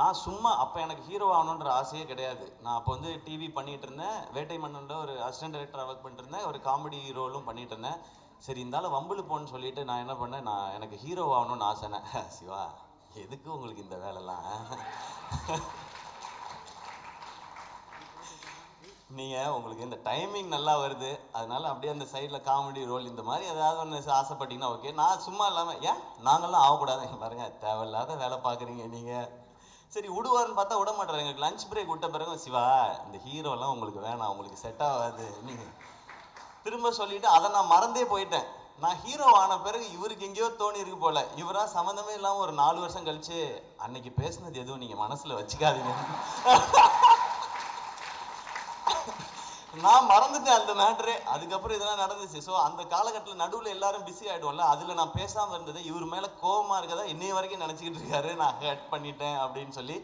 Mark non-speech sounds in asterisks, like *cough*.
நான் சும்மா அப்போ எனக்கு ஹீரோ ஆகணுன்ற ஆசையே கிடையாது. நான் அப்போ வந்து டிவி பண்ணிகிட்டு இருந்தேன். வேட்டை மன்னன்ல ஒரு அசிஸ்டன்ட் டைரக்டர் ஒர்க் பண்ணிட்டு இருந்தேன். ஒரு காமெடி ரோலும் பண்ணிகிட்டு இருந்தேன். சரி இருந்தாலும் வம்புலு போன்னு சொல்லிட்டு நான் என்ன பண்ணேன்? நான் எனக்கு ஹீரோ ஆகணும்னு ஆசைனேன் *laughs* சிவா எதுக்கு உங்களுக்கு இந்த வேலைலாம்? *laughs* நீங்கள் உங்களுக்கு இந்த டைமிங் நல்லா வருது. அதனால அப்படியே அந்த சைடில் காமெடி ரோல் இந்த மாதிரி ஏதாவது ஒன்று ஆசைப்பட்டீங்கன்னா ஓகே நான் சும்மா இல்லாமல் ஏன்? நாங்களாம் ஆகக்கூடாது. பாருங்க தேவையில்லாத வேலை பார்க்குறீங்க நீங்கள் சரி விடுவாருன்னு பார்த்தா விட மாட்டார். எங்களுக்கு லஞ்ச் பிரேக் விட்ட பிறகு சிவா இந்த ஹீரோலாம் உங்களுக்கு வேணாம் உங்களுக்கு செட் ஆகாது. நீங்கள் திரும்ப சொல்லிவிட்டு அதை நான் மறந்தே போயிட்டேன். நான் ஹீரோ ஆன பிறகு இவருக்கு எங்கேயோ தோணி இருக்கு போல. இவரா சம்மந்தமே இல்லாமல் ஒரு நாலு வருஷம் கழிச்சு அன்னைக்கு பேசுனது எதுவும் நீங்கள் மனசில் வச்சுக்காதீங்க. நான் மறந்துட்டேன் அந்த மேட்ரே அதுக்கப்புறம் இதெல்லாம் நடந்துச்சு. ஸோ அந்த காலகட்டத்தில் நடுவில் எல்லாரும் பிஸி ஆகிடுவோம்ல அதில் நான் பேசாமல் இருந்தது இவர் மேலே கோபமாக இருக்கதா இன்னைய வரைக்கும் நினச்சிக்கிட்டு இருக்காரு. நான் ஹர்ட் பண்ணிட்டேன் அப்படின்னு சொல்லி